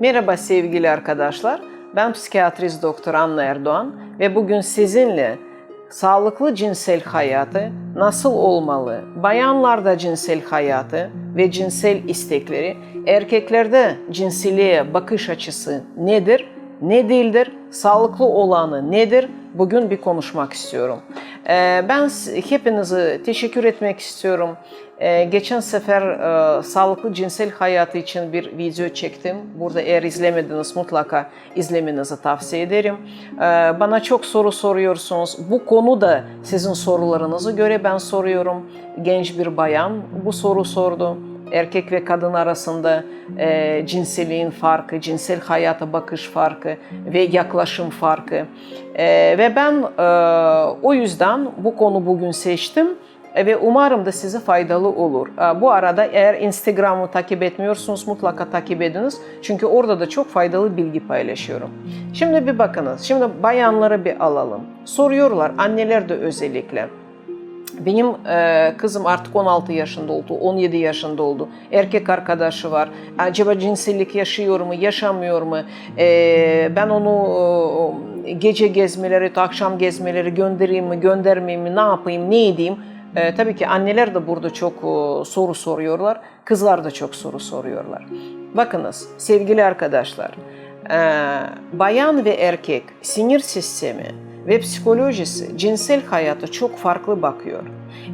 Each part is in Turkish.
Merhaba sevgili arkadaşlar. Ben psikiyatrist doktor Anna Erdoğan ve bugün sizinle sağlıklı cinsel hayatı nasıl olmalı, bayanlarda cinsel hayatı ve cinsel istekleri, erkeklerde cinsiliğe bakış açısı nedir, ne değildir, sağlıklı olanı nedir? Bugün bir konuşmak istiyorum. Ee, Ben hepinize teşekkür etmek istiyorum. Ee, Geçen sefer e, sağlıklı cinsel hayatı için bir video çektim. Burada eğer izlemediniz mutlaka izlemenizi tavsiye ederim. Ee, Bana çok soru soruyorsunuz. Bu konuda sizin sorularınızı göre ben soruyorum. Genç bir bayan bu soru sordu erkek ve kadın arasında e, cinseliğin farkı, cinsel hayata bakış farkı ve yaklaşım farkı. E, ve ben e, o yüzden bu konu bugün seçtim ve umarım da size faydalı olur. E, bu arada eğer Instagram'ı takip etmiyorsunuz mutlaka takip ediniz. Çünkü orada da çok faydalı bilgi paylaşıyorum. Şimdi bir bakınız. Şimdi bayanları bir alalım. Soruyorlar anneler de özellikle. Benim e, kızım artık 16 yaşında oldu, 17 yaşında oldu. Erkek arkadaşı var. Acaba cinsellik yaşıyor mu, yaşamıyor mu? E, ben onu e, gece gezmeleri, akşam gezmeleri göndereyim mi, göndermeyeyim mi, ne yapayım, ne edeyim? E, tabii ki anneler de burada çok e, soru soruyorlar. Kızlar da çok soru soruyorlar. Bakınız sevgili arkadaşlar, e, bayan ve erkek sinir sistemi ve psikolojisi cinsel hayata çok farklı bakıyor.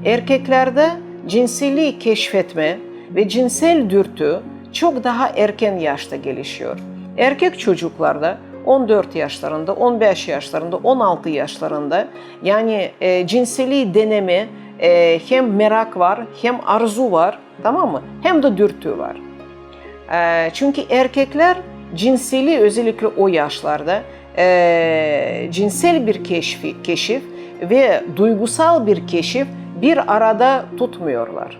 Erkeklerde cinselliği keşfetme ve cinsel dürtü çok daha erken yaşta gelişiyor. Erkek çocuklarda 14 yaşlarında, 15 yaşlarında, 16 yaşlarında yani e, cinseliği deneme e, hem merak var hem arzu var tamam mı? Hem de dürtü var. E, çünkü erkekler cinseli özellikle o yaşlarda e, cinsel bir keşfi, keşif ve duygusal bir keşif bir arada tutmuyorlar.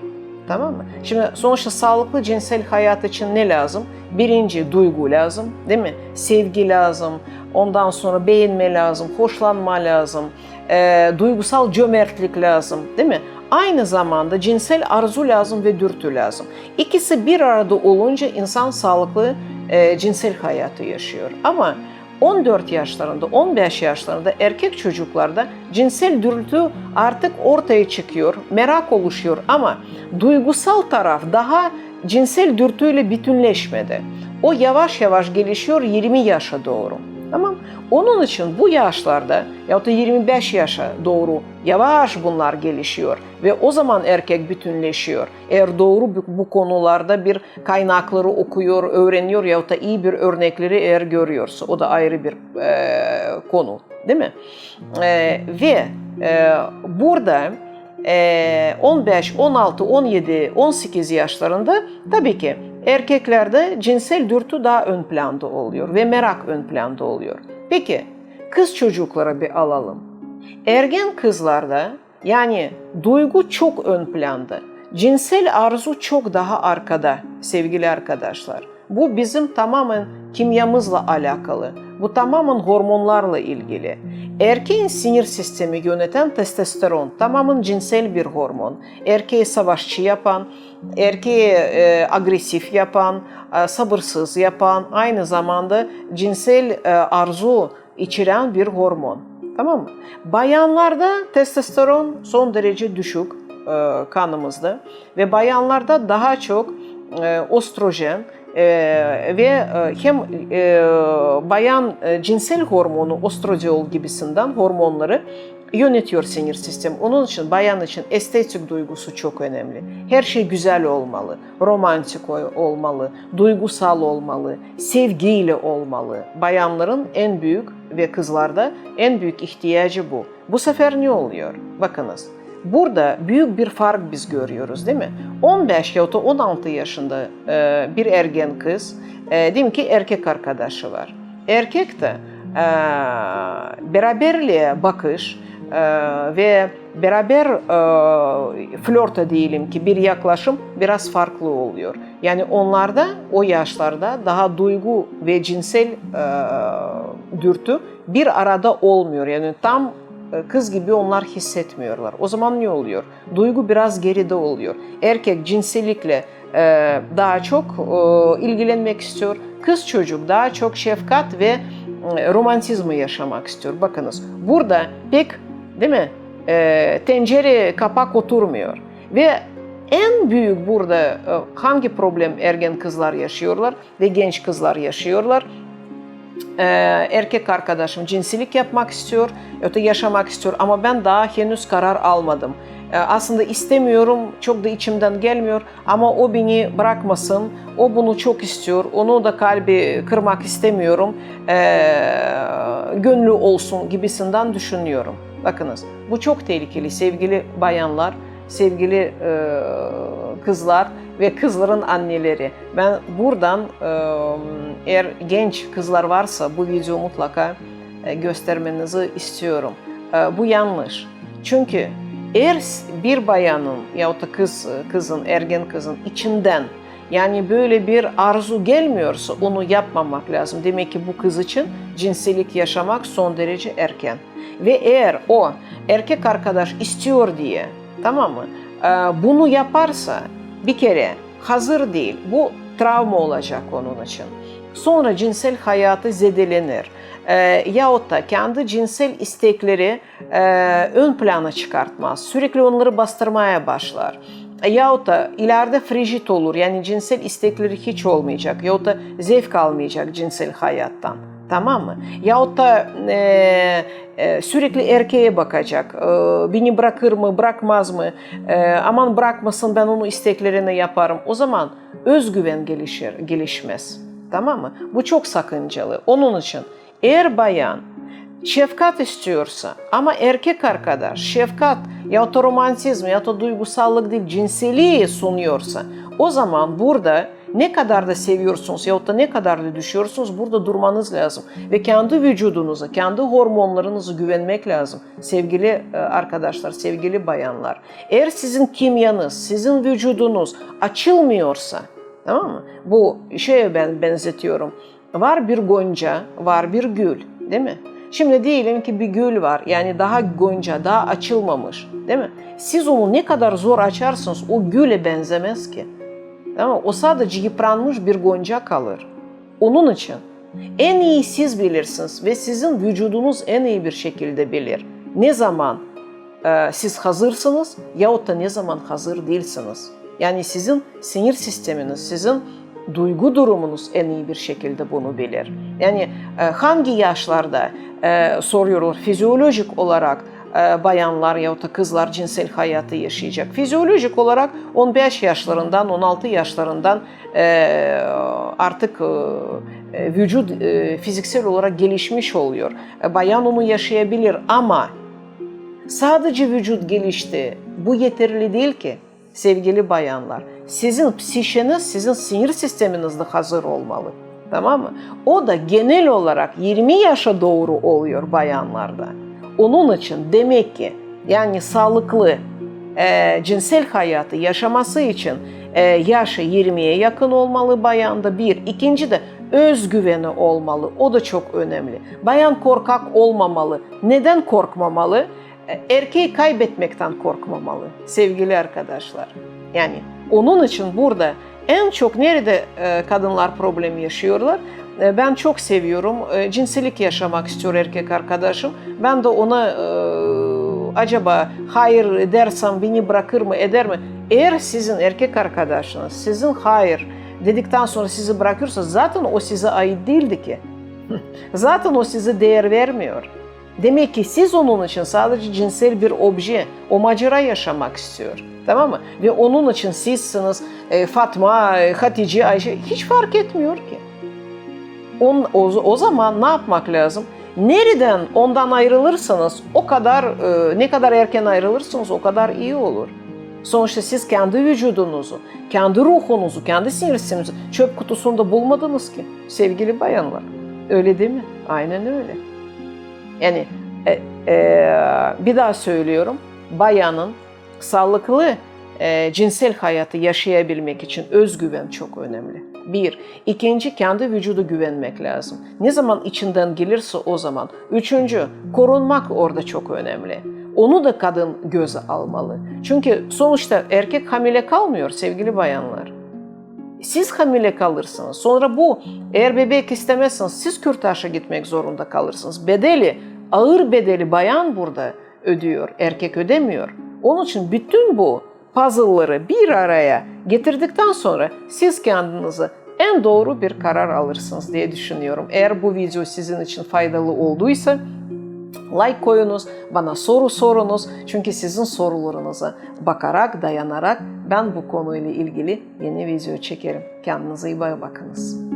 Tamam mı? Şimdi sonuçta sağlıklı cinsel hayat için ne lazım? Birinci duygu lazım, değil mi? Sevgi lazım, ondan sonra beğenme lazım, hoşlanma lazım, e, duygusal cömertlik lazım, değil mi? Aynı zamanda cinsel arzu lazım ve dürtü lazım. İkisi bir arada olunca insan sağlıklı e, cinsel hayatı yaşıyor. Ama 14 yaşlarında, 15 yaşlarında erkek çocuklarda cinsel dürtü artık ortaya çıkıyor, merak oluşuyor ama duygusal taraf daha cinsel dürtüyle bütünleşmedi. O yavaş yavaş gelişiyor 20 yaşa doğru. Tamam. Onun için bu yaşlarda ya da 25 yaşa doğru yavaş bunlar gelişiyor ve o zaman erkek bütünleşiyor. Eğer doğru bu, konularda bir kaynakları okuyor, öğreniyor ya da iyi bir örnekleri eğer görüyorsa o da ayrı bir e, konu, değil mi? E, ve e, burada e, 15, 16, 17, 18 yaşlarında tabii ki erkeklerde cinsel dürtü daha ön planda oluyor ve merak ön planda oluyor. Peki kız çocuklara bir alalım. Ergen kızlarda yani duygu çok ön planda. Cinsel arzu çok daha arkada sevgili arkadaşlar. Bu bizim tamamen kimyamızla alakalı. Bu tamamen hormonlarla ilgili. Erkeğin sinir sistemi yöneten testosteron tamamen cinsel bir hormon. Erkeği savaşçı yapan, erkeği e, agresif yapan, e, sabırsız yapan, aynı zamanda cinsel e, arzu içeren bir hormon. Tamam mı? Bayanlarda testosteron son derece düşük e, kanımızda ve bayanlarda daha çok e, ostrojen e, ve e, hem e, bayan e, cinsel hormonu ostrodiol gibisinden hormonları yönetiyor sinir sistemi. Onun için bayan için estetik duygusu çok önemli. Her şey güzel olmalı, romantik ol- olmalı, duygusal olmalı, sevgiyle olmalı. Bayanların en büyük ve kızlarda en büyük ihtiyacı bu. Bu sefer ne oluyor? Bakınız. Burada büyük bir fark biz görüyoruz değil mi? 15 ya da 16 yaşında e, bir ergen kız, e, diyelim ki erkek arkadaşı var. Erkek de e, beraberliğe bakış ve beraber e, flörte diyelim ki bir yaklaşım biraz farklı oluyor. Yani onlarda o yaşlarda daha duygu ve cinsel e, dürtü bir arada olmuyor. Yani tam e, kız gibi onlar hissetmiyorlar. O zaman ne oluyor? Duygu biraz geride oluyor. Erkek cinsellikle daha çok ilgilenmek istiyor, Kız çocuk daha çok şefkat ve romantizmi yaşamak istiyor. Bakınız burada pek değil mi e, tencere kapak oturmuyor. Ve en büyük burada e, hangi problem ergen kızlar yaşıyorlar ve genç kızlar yaşıyorlar? Ee, erkek arkadaşım cinsilik yapmak istiyor, öte yaşamak istiyor ama ben daha henüz karar almadım. Ee, aslında istemiyorum, çok da içimden gelmiyor ama o beni bırakmasın, o bunu çok istiyor, onu da kalbi kırmak istemiyorum, ee, gönlü olsun gibisinden düşünüyorum. Bakınız bu çok tehlikeli sevgili bayanlar, sevgili e, kızlar ve kızların anneleri. Ben buradan e, eğer genç kızlar varsa bu video mutlaka e, göstermenizi istiyorum. E, bu yanlış. Çünkü eğer bir bayanın yahut da kız, kızın, ergen kızın içinden yani böyle bir arzu gelmiyorsa onu yapmamak lazım. Demek ki bu kız için cinsellik yaşamak son derece erken. Ve eğer o erkek arkadaş istiyor diye tamam mı? Ee, Bunu yaparsa bir kere hazır değil. Bu travma olacak onun için. Sonra cinsel hayatı zedelenir. Ee, yahut da kendi cinsel istekleri e, ön plana çıkartmaz. Sürekli onları bastırmaya başlar. Yahut da ileride frigid olur. Yani cinsel istekleri hiç olmayacak. Yahut da zevk almayacak cinsel hayattan. Tamam mı? Yahut da e, e, sürekli erkeğe bakacak. E, beni bırakır mı, bırakmaz mı? E, aman bırakmasın ben onu isteklerini yaparım. O zaman özgüven gelişir, gelişmez. Tamam mı? Bu çok sakıncalı. Onun için eğer bayan şefkat istiyorsa ama erkek arkadaş şefkat ya da romantizm ya da duygusallık değil cinseliği sunuyorsa o zaman burada ne kadar da seviyorsunuz ya da ne kadar da düşüyorsunuz burada durmanız lazım. Ve kendi vücudunuza, kendi hormonlarınıza güvenmek lazım. Sevgili e, arkadaşlar, sevgili bayanlar. Eğer sizin kimyanız, sizin vücudunuz açılmıyorsa, tamam mı? Bu şeye ben benzetiyorum. Var bir gonca, var bir gül, değil mi? Şimdi diyelim ki bir gül var yani daha gonca, daha açılmamış değil mi? Siz onu ne kadar zor açarsınız o güle benzemez ki. Tamam O sadece yıpranmış bir gonca kalır. Onun için en iyi siz bilirsiniz ve sizin vücudunuz en iyi bir şekilde bilir. Ne zaman e, siz hazırsınız yahut da ne zaman hazır değilsiniz. Yani sizin sinir sisteminiz, sizin duygu durumunuz en iyi bir şekilde bunu bilir. Yani e, hangi yaşlarda e, soruyorlar fizyolojik olarak e, bayanlar ya da kızlar cinsel hayatı yaşayacak. Fizyolojik olarak 15 yaşlarından 16 yaşlarından artık vücut fiziksel olarak gelişmiş oluyor. Bayan onu yaşayabilir ama sadece vücut gelişti. Bu yeterli değil ki sevgili bayanlar. Sizin psişeniz, sizin sinir sisteminiz de hazır olmalı. Tamam mı? O da genel olarak 20 yaşa doğru oluyor bayanlarda. Onun için demek ki yani sağlıklı e, cinsel hayatı yaşaması için e, yaşı 20'ye yakın olmalı bayanda bir. İkinci de özgüveni olmalı. O da çok önemli. Bayan korkak olmamalı. Neden korkmamalı? E, erkeği kaybetmekten korkmamalı sevgili arkadaşlar. Yani onun için burada en çok nerede e, kadınlar problem yaşıyorlar? E, ben çok seviyorum. E, cinsellik yaşamak istiyor erkek arkadaşım. Ben de ona acaba hayır dersem beni bırakır mı eder mi? Eğer sizin erkek arkadaşınız sizin hayır dedikten sonra sizi bırakırsa zaten o size ait değildi ki. zaten o size değer vermiyor. Demek ki siz onun için sadece cinsel bir obje, o macera yaşamak istiyor. Tamam mı? Ve onun için sizsiniz e, Fatma, e, Hatice, Ayşe hiç fark etmiyor ki. On, o, o zaman ne yapmak lazım? Nereden ondan ayrılırsanız o kadar e, ne kadar erken ayrılırsanız o kadar iyi olur. Sonuçta siz kendi vücudunuzu, kendi ruhunuzu, kendi sinir sisteminizi çöp kutusunda bulmadınız ki sevgili bayanlar. Öyle değil mi? Aynen öyle. Yani e, e, bir daha söylüyorum. Bayanın sağlıklı e, cinsel hayatı yaşayabilmek için özgüven çok önemli. Bir. İkinci, kendi vücudu güvenmek lazım. Ne zaman içinden gelirse o zaman. Üçüncü, korunmak orada çok önemli. Onu da kadın göze almalı. Çünkü sonuçta erkek hamile kalmıyor sevgili bayanlar. Siz hamile kalırsınız. Sonra bu eğer bebek istemezseniz siz kürtaşa gitmek zorunda kalırsınız. Bedeli, ağır bedeli bayan burada ödüyor, erkek ödemiyor. Onun için bütün bu puzzle'ları bir araya getirdikten sonra siz kendinize en doğru bir karar alırsınız diye düşünüyorum. Eğer bu video sizin için faydalı olduysa like koyunuz, bana soru sorunuz. Çünkü sizin sorularınıza bakarak, dayanarak ben bu konuyla ilgili yeni video çekerim. Kendinize iyi bakınız.